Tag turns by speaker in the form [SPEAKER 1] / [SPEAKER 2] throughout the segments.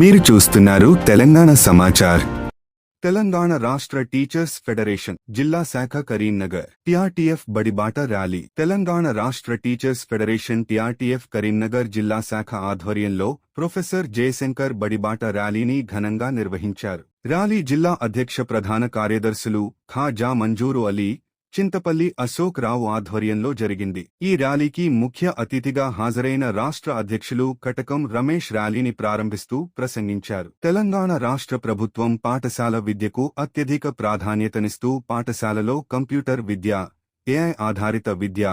[SPEAKER 1] మీరు చూస్తున్నారు తెలంగాణ సమాచార్. తెలంగాణ రాష్ట్ర టీచర్స్ ఫెడరేషన్ జిల్లా శాఖ కరీంనగర్ టిఆర్టీఎఫ్ బడిబాట ర్యాలీ. తెలంగాణ రాష్ట్ర టీచర్స్ ఫెడరేషన్ టిఆర్టీఎఫ్ కరీంనగర్ జిల్లా శాఖ ఆధ్వర్యంలో ప్రొఫెసర్ జయశంకర్ బడిబాట ర్యాలీని ఘనంగా నిర్వహించారు. ర్యాలీ జిల్లా అధ్యక్ష ప్రధాన కార్యదర్శులు ఖాజా మంజూరు అలీ చింతపల్లి అశోక్ రావు ఆధ్వర్యంలో జరిగింది. ఈ ర్యాలీకి ముఖ్య అతిథిగా హాజరైన రాష్ట్ర అధ్యక్షులు కటకం రమేష్ ర్యాలీని ప్రారంభిస్తూ ప్రసంగించారు. తెలంగాణ రాష్ట్ర ప్రభుత్వం పాఠశాల విద్యకు అత్యధిక ప్రాధాన్యతనిస్తూ పాఠశాలలో కంప్యూటర్ విద్య ఏఐ ఆధారిత విద్య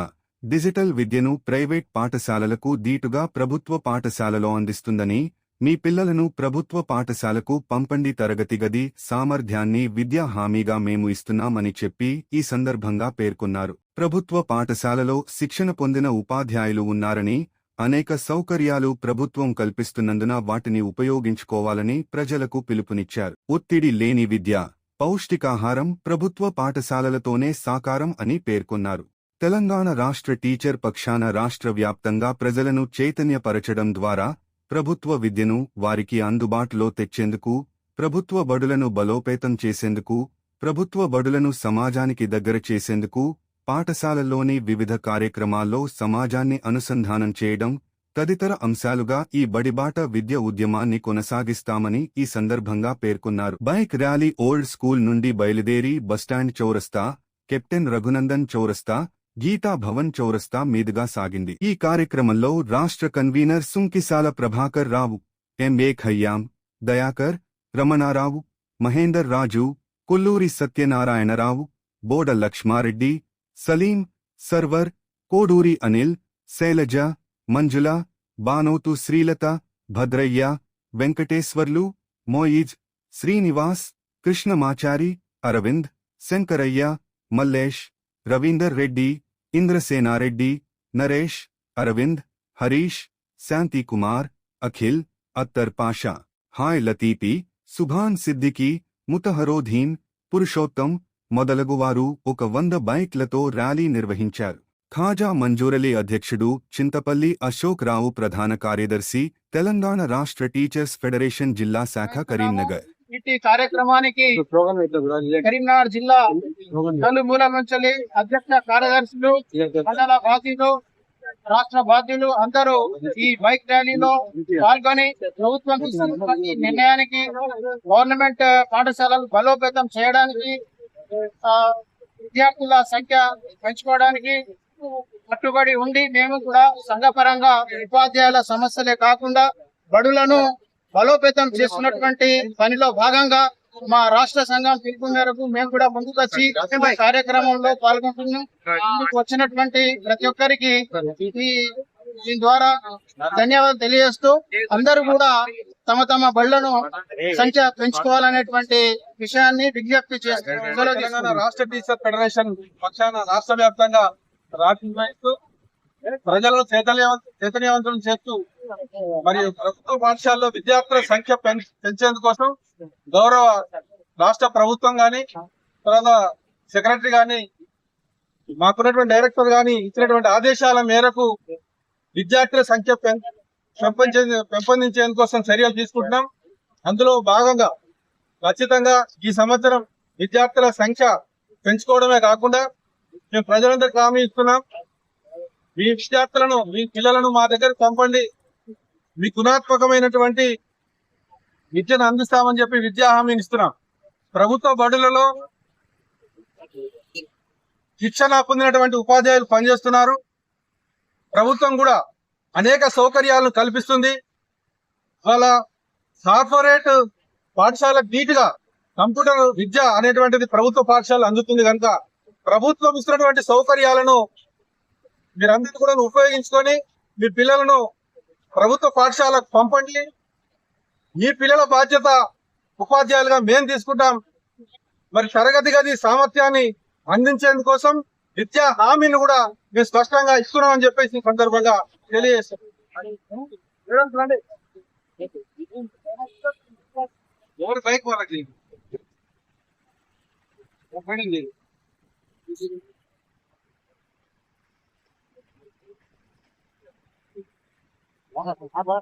[SPEAKER 1] డిజిటల్ విద్యను ప్రైవేట్ పాఠశాలలకు దీటుగా ప్రభుత్వ పాఠశాలలో అందిస్తుందని మీ పిల్లలను ప్రభుత్వ పాఠశాలకు పంపండి తరగతి గది సామర్థ్యాన్ని విద్యా హామీగా మేము ఇస్తున్నామని చెప్పి ఈ సందర్భంగా పేర్కొన్నారు. ప్రభుత్వ పాఠశాలలో శిక్షణ పొందిన ఉపాధ్యాయులు ఉన్నారని అనేక సౌకర్యాలు ప్రభుత్వం కల్పిస్తున్నందున వాటిని ఉపయోగించుకోవాలని ప్రజలకు పిలుపునిచ్చారు. ఒత్తిడి లేని విద్య పౌష్టికాహారం ప్రభుత్వ పాఠశాలలతోనే సాకారం అని పేర్కొన్నారు. తెలంగాణ రాష్ట్ర టీచర్ పక్షాన రాష్ట్ర వ్యాప్తంగా ప్రజలను చైతన్యపరచడం ద్వారా ప్రభుత్వ విద్యను వారికి అందుబాటులో తెచ్చేందుకు ప్రభుత్వ బడులను బలోపేతం చేసేందుకు ప్రభుత్వ బడులను సమాజానికి దగ్గర చేసేందుకు పాఠశాలల్లోని వివిధ కార్యక్రమాల్లో సమాజాన్ని అనుసంధానం చేయడం తదితర అంశాలుగా ఈ బడిబాట విద్య ఉద్యమాన్ని కొనసాగిస్తామని ఈ సందర్భంగా పేర్కొన్నారు. బైక్ ర్యాలీ ఓల్డ్ స్కూల్ నుండి బయలుదేరి బస్టాండ్ చౌరస్తా కెప్టెన్ రఘునందన్ చౌరస్తా గీతా భవన్ చౌరస్తా మీదుగా సాగింది. ఈ కార్యక్రమంలో రాష్ట్ర కన్వీనర్ సుంకిసాల ప్రభాకర్ రావు ఎంఏ ఖయ్యాం దయాకర్ రమణారావు మహేందర్ రాజు కొల్లూరి సత్యనారాయణరావు బోడ లక్ష్మారెడ్డి సలీం సర్వర్ కోడూరి అనిల్ శైలజ మంజుల బానోతు శ్రీలత భద్రయ్య వెంకటేశ్వర్లు మోయిజ్ శ్రీనివాస్ కృష్ణమాచారి అరవింద్ శంకరయ్య మల్లేష్ రవీందర్ రెడ్డి ఇంద్రసేనారెడ్డి నరేష్ అరవింద్ హరీష్ శాంతికుమార్ అఖిల్ అత్తర్ పాషా హాయ్ లతీపి సుభాన్ సిద్దికి ముతహరోధీన్ పురుషోత్తం మొదలగువారు ఒక వంద బైక్లతో ర్యాలీ నిర్వహించారు ఖాజా మంజూరలి అధ్యక్షుడు చింతపల్లి అశోక్ రావు ప్రధాన కార్యదర్శి తెలంగాణ రాష్ట్ర టీచర్స్ ఫెడరేషన్ జిల్లా శాఖ కరీంనగర్
[SPEAKER 2] ఇట్టి కార్యక్రమానికి కరీంనగర్ జిల్లా నలుమూల నుంచి అధ్యక్ష కార్యదర్శులు మండల బాధ్యులు రాష్ట్ర బాధ్యులు అందరూ ఈ బైక్ ర్యాలీలో పాల్గొని ప్రభుత్వం నిర్ణయానికి గవర్నమెంట్ పాఠశాలలు బలోపేతం చేయడానికి విద్యార్థుల సంఖ్య పెంచుకోవడానికి కట్టుబడి ఉండి మేము కూడా సంఘపరంగా ఉపాధ్యాయుల సమస్యలే కాకుండా బడులను బలోపేతం చేస్తున్నటువంటి పనిలో భాగంగా మా రాష్ట్ర సంఘం పిలుపు మేరకు మేము కూడా ముందుకు వచ్చి ఈ కార్యక్రమంలో పాల్గొంటున్నాం. ముందుకు వచ్చినటువంటి ప్రతి ఒక్కరికి ఈ దీని ద్వారా ధన్యవాదాలు తెలియజేస్తూ అందరూ కూడా తమ తమ బళ్ళను సంఖ్య పెంచుకోవాలనేటువంటి విషయాన్ని విజ్ఞప్తి చేస్తున్నారు
[SPEAKER 3] రాష్ట్ర టీచర్ ఫెడరేషన్ పక్షాన రాష్ట్ర వ్యాప్తంగా రాష్ట్ర ప్రజలను చైతన్యవం- చైతన్యవంతులను చేస్తూ మరియు ప్రభుత్వ పాఠశాలలో విద్యార్థుల సంఖ్య పెంచేందుకోసం గౌరవ రాష్ట్ర ప్రభుత్వం గాని తర్వాత సెక్రటరీ గాని మాకున్నటువంటి డైరెక్టర్ గాని ఇచ్చినటువంటి ఆదేశాల మేరకు విద్యార్థుల సంఖ్య పెంపొంచే పెంపొందించేందుకోసం చర్యలు తీసుకుంటున్నాం. అందులో భాగంగా ఖచ్చితంగా ఈ సంవత్సరం విద్యార్థుల సంఖ్య పెంచుకోవడమే కాకుండా మేము ప్రజలందరికీ హామీ ఇస్తున్నాం. మీ విద్యార్థులను మీ పిల్లలను మా దగ్గర పంపండి. మీ గుణాత్మకమైనటువంటి విద్యను అందిస్తామని చెప్పి విద్యా హామీని ఇస్తున్నాం. ప్రభుత్వ బడులలో శిక్షణ పొందినటువంటి ఉపాధ్యాయులు పనిచేస్తున్నారు. ప్రభుత్వం కూడా అనేక సౌకర్యాలను కల్పిస్తుంది. వాళ్ళ కార్పొరేట్ పాఠశాల ధీటుగా కంప్యూటర్ విద్య అనేటువంటిది ప్రభుత్వ పాఠశాల అందుతుంది కనుక ప్రభుత్వం ఇస్తున్నటువంటి సౌకర్యాలను మీరందరినీ కూడా ఉపయోగించుకొని మీ పిల్లలను ప్రభుత్వ పాఠశాలకు పంపండి. మీ పిల్లల బాధ్యత ఉపాధ్యాయులుగా మేము తీసుకుంటాం. మరి తరగతి గది సామర్థ్యాన్ని అందించేందుకోసం విద్యా హామీని కూడా మేము స్పష్టంగా ఇస్తున్నామని చెప్పేసి సందర్భంగా తెలియజేస్తాం. ఎవరు బైక్ వాళ్ళకి? 내가 좀 잡아.